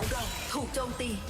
มเลนก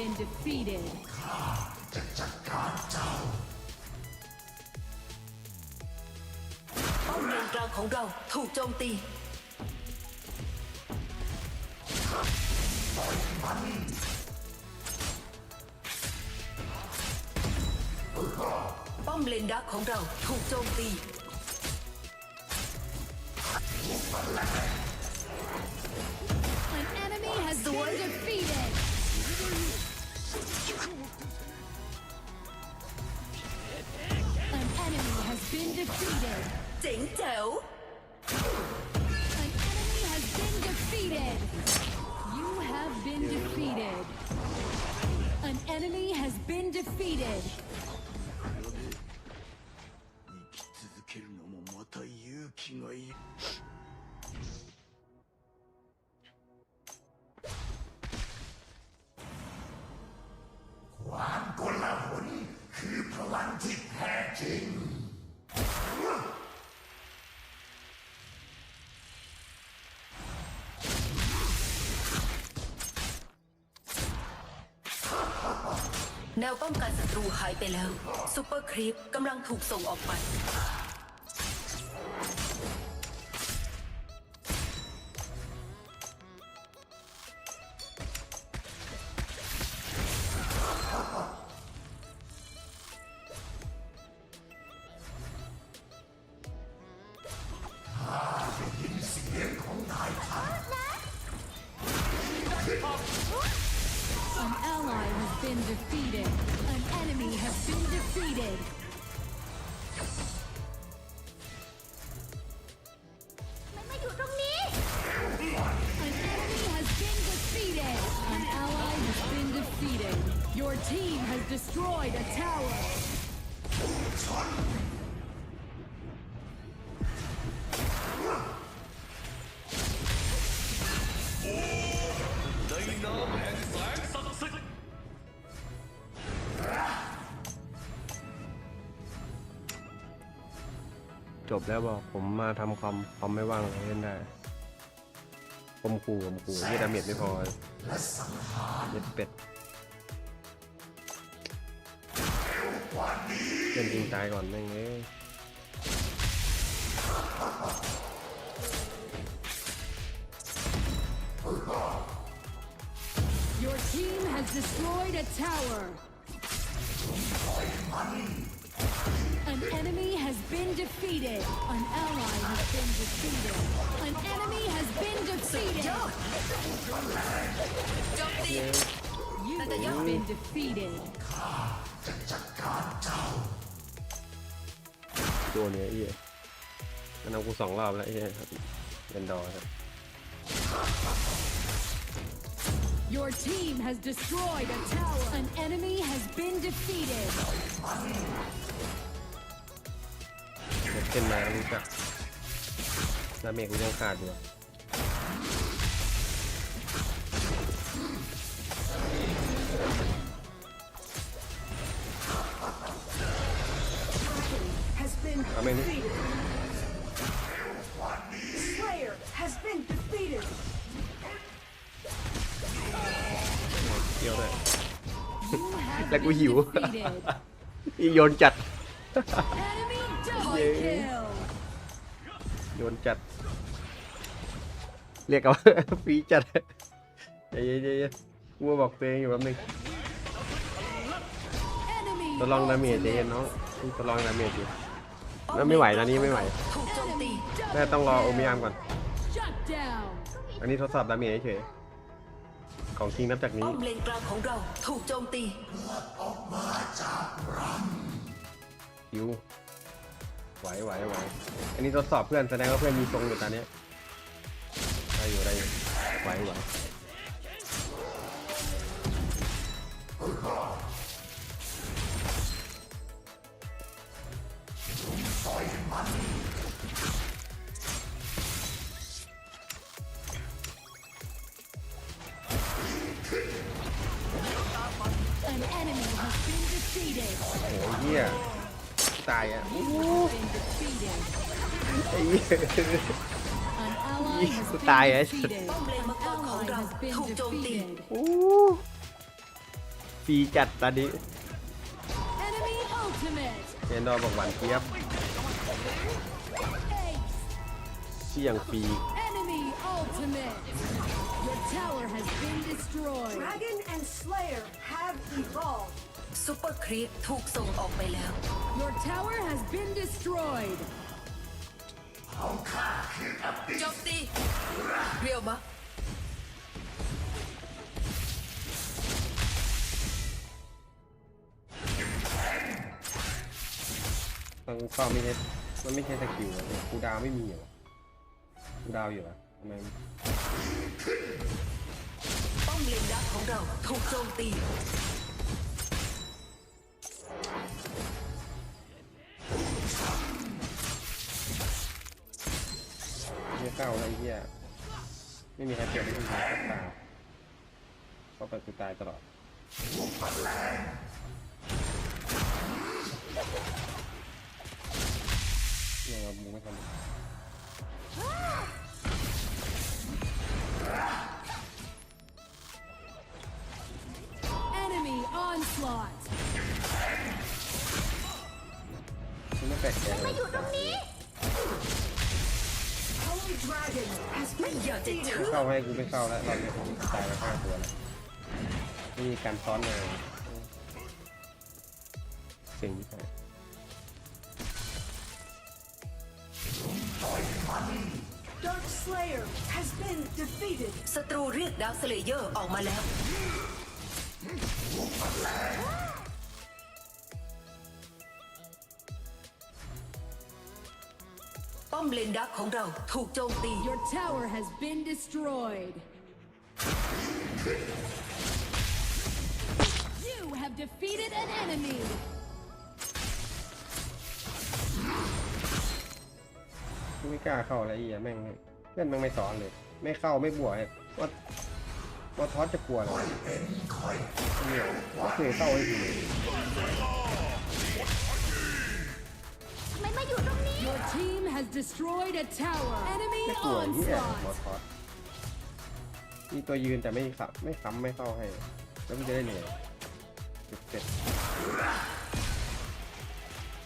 You have been defeated. ป้อมเลนกลางของเราถูกโจมตี ป้อมเลนดักของเราถูกโจมตี Ding dong! An enemy has been defeated. You have been defeated. An enemy has been defeated. แนวป้องกันศัตรูหายไปแล้วซูเปอร์ครีปกำลังถูกส่งออกไป จบแล้วบอกผมมาทำคอมคอมไม่ว่างเลยเล่นได้คมขู่คมขู่ยี่ดาเมจไม่พอเย็ดเป็ดเล่นยิงตายก่อนแม่งเอ้ย Your team has destroyed a tower. been defeated. An ally has been defeated. An enemy has been defeated. โจมตี You have been defeated. ตัวเนี้ยไอ้เหี้ยมันเอากูสองรอบแล้วไอ้เหี้ยครับเล่นดอครับ Your team has destroyed a tower. An enemy has been defeated. เล่นเส้นมาแล้วรู้จักดาเมจกูยังขาดอยู่อะ Has been I mean- defeated. Slayer has been defeated. เกี่ยวด้วย You have แล้วกู been หิว defeated. อีโยนจัด ยโยนจัด เรียกเอาฟีจัดใจเย็นๆๆกูมาบอกตัวเองอยู่แป๊บนึง Enemy ทดลองดาเมจเย็นน้องทดลองดาเมจอยู่แล้วไม่ไหวตอนนี้ไม่ไหวแม่ต้องรอโอมิยามก่อน อันนี้ทดสอบดาเมจเฉยของจริงนับจากนี้เลนกลางของเราถูกโจมตีคิว ไหวไหวไหวอันนี้ทดสอบเพื่อนแสดงว่าเพื่อนมีทรงอยู่ตอนเนี้ยได้อยู่ได้อยู่ไหวไหว An enemy has been defeated. โอ้โหเหี้ย ตายอะ You have been defeated. ไอ้เหี้ย An ally has กู been ตายไอ้ defeated. ป้อมเลนมังกร An ของ ally เรา has been ถูกโจมตี defeated. โอ้ฟรีจัดตอนนี้ Enemy ultimate. เอนดอร์บอกหวานเจี๊ยบ Ace. เสี่ยงฟรี Enemy ultimate. Your tower has been destroyed. Dragon and Slayer have evolved. ซูเปอร์ครีปถูกส่งออกไปแล้ว Your tower has been destroyed. โจมตีเรียวมะมันก็ไม่ใช่มันไม่ใช่สกิลอะกูดาวไม่มีเหรอกูดาวอยู่เหรอทำไมป้อมเลนดักของเราถูกโจมตี ไม่มีใครเปลี่ยนไม่มีใครตายก็เปิดกูตายตลอดเนี่ยเรามึงไม่ทันฉันไม่แปลกใจเลย มาอยู่ตรงนี้ เข้าให้กูไม่เข้าแล้วรอบนี้ผมตายมาห้าตัวแล้วไม่มีการซ้อนเลยเสิ่งที่ศัตรูเรียกดาวสเลเยอร์ออกมาแล้ว อมเลนดักของเราถูกโจมตี Your tower has been destroyed. You have defeated an enemy. กูไม่กล้าเข้าแล้วไอ้เหี้ยแม่งเพื่อนแม่งไม่สอนเลย ไม่เข้าไม่บวกเลยว่าว่าทอสจะกลัวเลยเนี่ยก็เคยเข้าให้ทีทำ ไมมาอยู่ตรงนี้ Your team has destroyed a tower. Enemy ไม่กลัวที่แอบมอ onslaught. ทอสมีตัวยืนแต่ไม่ขับไม่ค้ำไม่เข้าให้ แล้วมันจะได้เหนื่อยเจ็บเจ็บ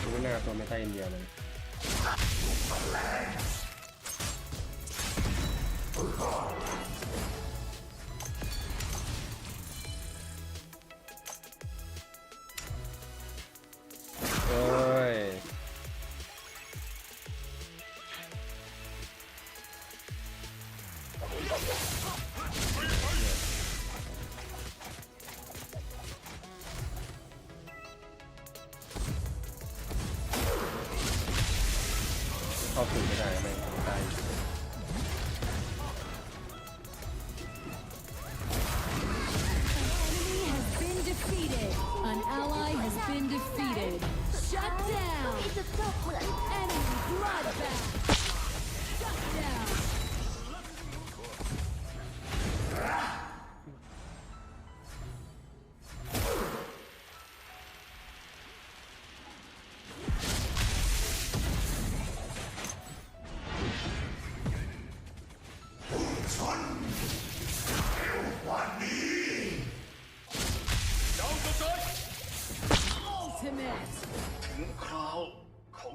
ดูไม่น่าตัวไม่ใช่อินเดียเลย ถึงคราวของ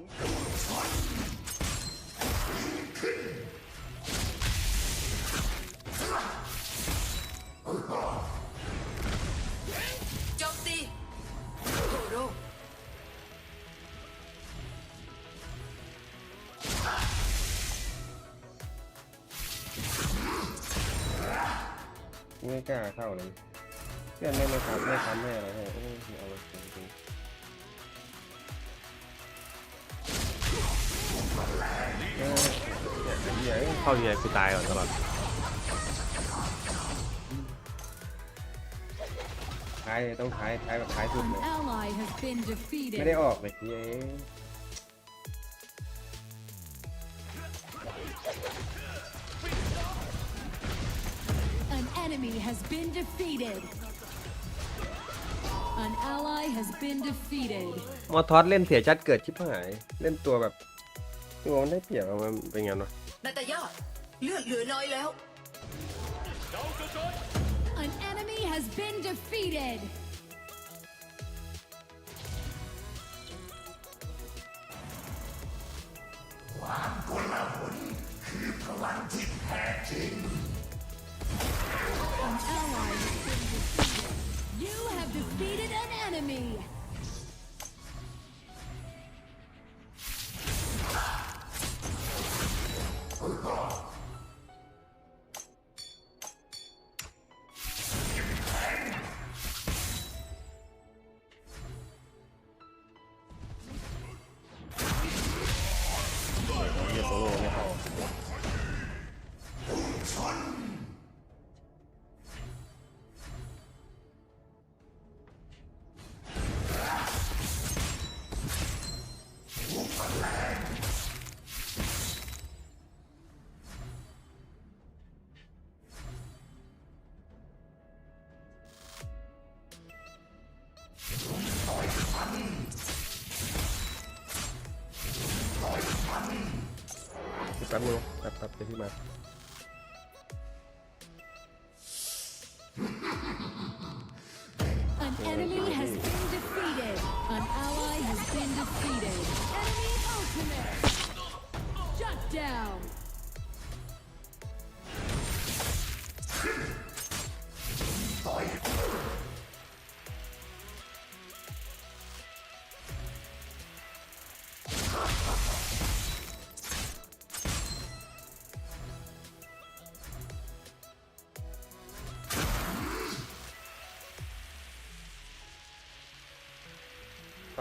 โจมตีโทโรไม่กล้าเข้าเลยเพื่อนไม่มาทำไม่ทำให้อะไร เหี้ยเอ้ยเข้ายังไงกูตายก่อนตลอดท้ายต้องท้ายท้ายแบบท้ายสุด An เลย ally has been ไม่ได้ defeated. ออกเลยเหี้ย An enemy has been defeated. An ally has been defeated. มอทอสเล่นเสียชัดเกิดชิบหาย เล่นตัวแบบตัวมันได้เปรียบอะมันเป็นไงวะ นาตายาเลือดเหลือน้อยแล้ว เจ้าจะเกิด An enemy has been defeated. กลหนคือพลังที่แท้จริง An ally has been defeated. You have defeated an enemy. แ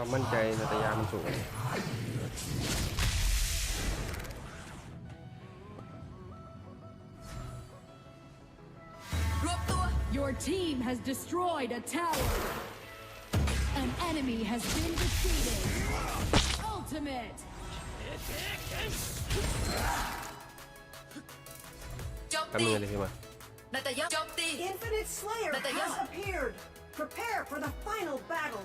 ความมั่นใจนาตยามันสูง รวบตัว Your team has destroyed a tower. An enemy has been defeated. Ultimate. โจม ทำ ตี มือเลยพี่มา นาตายะโจมตี Infinite Slayer But they has don't. appeared. Prepare for the final battle.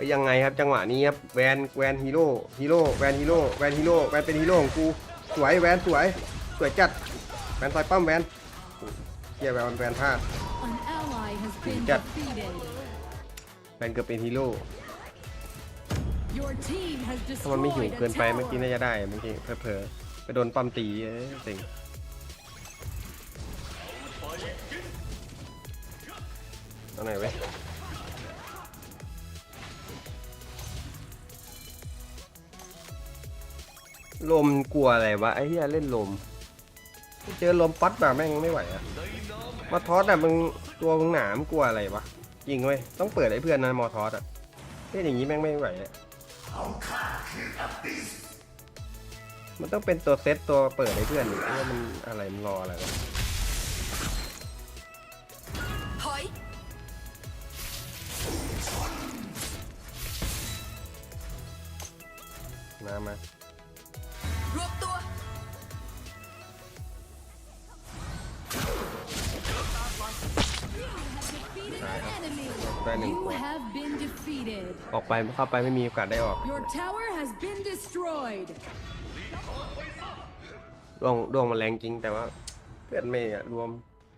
ไปยังไงครับจังหวะนี้ครับแวนแวนฮีโร่ฮีโร่แวนฮีโร่แวนฮีโร่แวนเป็นฮีโร่ของกูสวยแวนสวยสวยจัดแวนซอยปั้มแวนเฮียแวนแวนพลาด An ally has been Got- defeated. แวนเกือบเป็นฮีโร่ถ้ามันไม่หิวเกินไปเมื่อกี้น่าจะได้เมื่อกี้เผลอๆไปโดนปั้มตีเอ้ยเซ็งเอาไหนอยเว้ ลมกลัวอะไรวะไอ้เหี้ยเล่นลม เจอลมปัดมาแม่งไม่ไหวอะมาทอสอะมึงตัวมึงหนามกลัวอะไรวะจริงเว้ยต้องเปิดไอ้เพื่อนนะมอทอสอะเล่นอย่างนี้แม่งไม่ไหวอะมันต้องเป็นตัวเซตตัวเปิดไอ้เพื่อนว่ามันอะไรมันรออะไรวะ ไปเข้าไปไม่มีโอกาสได้ออก Your tower has been destroyed. ดวงดวงมันแรงจริงแต่ว่า เพื่อนไม่อะรวม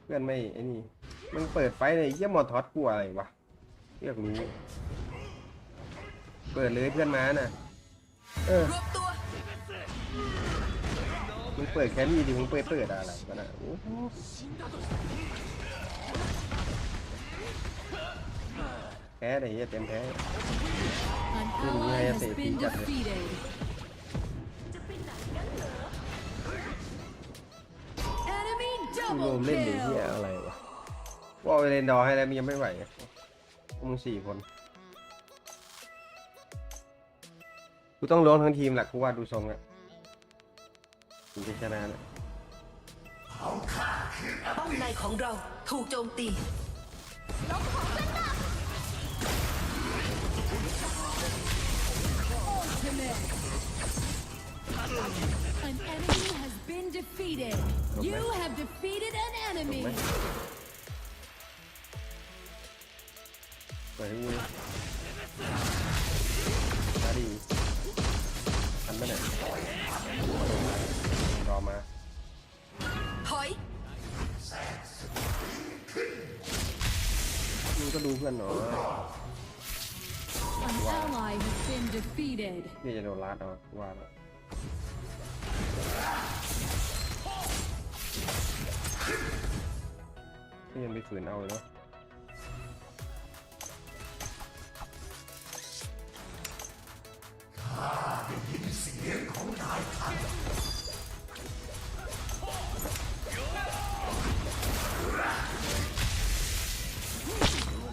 เพื่อนไม่ไอ้นี่มันเปิดไฟเลยเยี่ยมอทอสกลัวอะไรวะเรียกรู้เปิดเลยเพื่อนมาน่ะ เออรวบตัว มึงเปิดแค่นี้ดิมึงเปิดเปิดอะไรกันนะโอ้โห พ้ไหนเหี้ยเต็มแพ้ An Ui, ally nghe has thì been bị chặt rồi. defeated. Enemy รวม double เล่นดิเหี้ย kill. อะไรวะว่าไปเล่นดอให้แล้วมันยังไม่ไหวอะพวกมึงสี่คนกูต้องล้วงทั้งทีมแหละกูว่าดูทรงอะถึงจะชนะนะป้อมในของเราถูกโจมตี An enemy has been defeated. You have defeated an enemy. เปิดให้กูเลยมาดิทันไปไหนรอมาถอยมึงก็ดูเพื่อนหน่อย An ally has been defeated. นี่จะโดนลัดเอาว่าแล้วนี่ยังไม่ฝืนเอาเลยเนาะเสียงของนายท่าน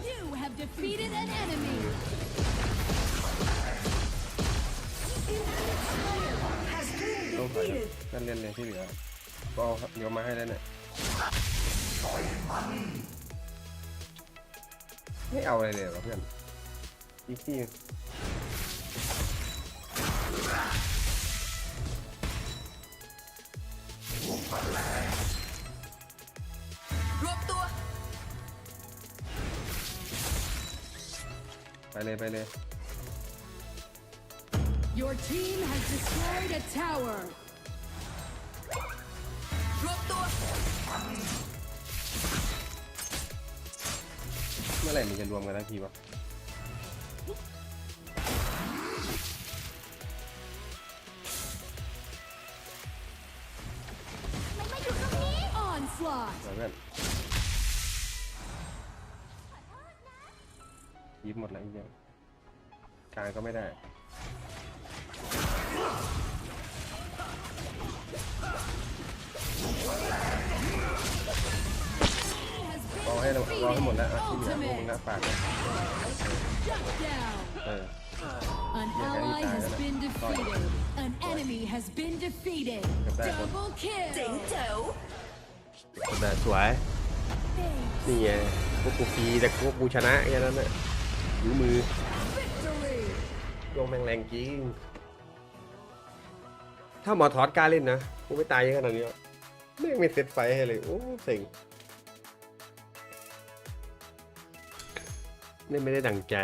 You have defeated an enemy. ต้องถอย defeated. นั่นเล่นเลยที่เหลือก็เอาเดี๋ยวมาให้แล้วเนี่ยไม่เอาอะไรเลยเหรอเพื่อนอีซี่รวมตัว ไปเลย ไปเลย Your team has destroyed a tower. รวมตัว เมื่อไหร่มันจะรวมกันทันทีวะ มันมาอยู่ตรงนี้ Onslaught. เพื่อนยิบหมดแล้วอีกอย่างกลางก็ไม่ได้ รอให้เรารอให้หมดแล้วที่เหลือพวกมึงหน้าปากเลยเออ An ally has been defeated. An enemy has been defeated. Double kill. เจ๋งเจ๋วแบบสวยนี่ไงพวกกูฟรีแต่พวกกูชนะแค่นั้นแหละยูมือ Victory. ดวงแมงแรงจริง ถ้าหมอถอดกล้าเล่นนะกูไม่ตายเยอะขนาดนี้ไม่งไม่เซตไฟให้เลย โอ้เซ็งเล่นไม่ได้ดังใจ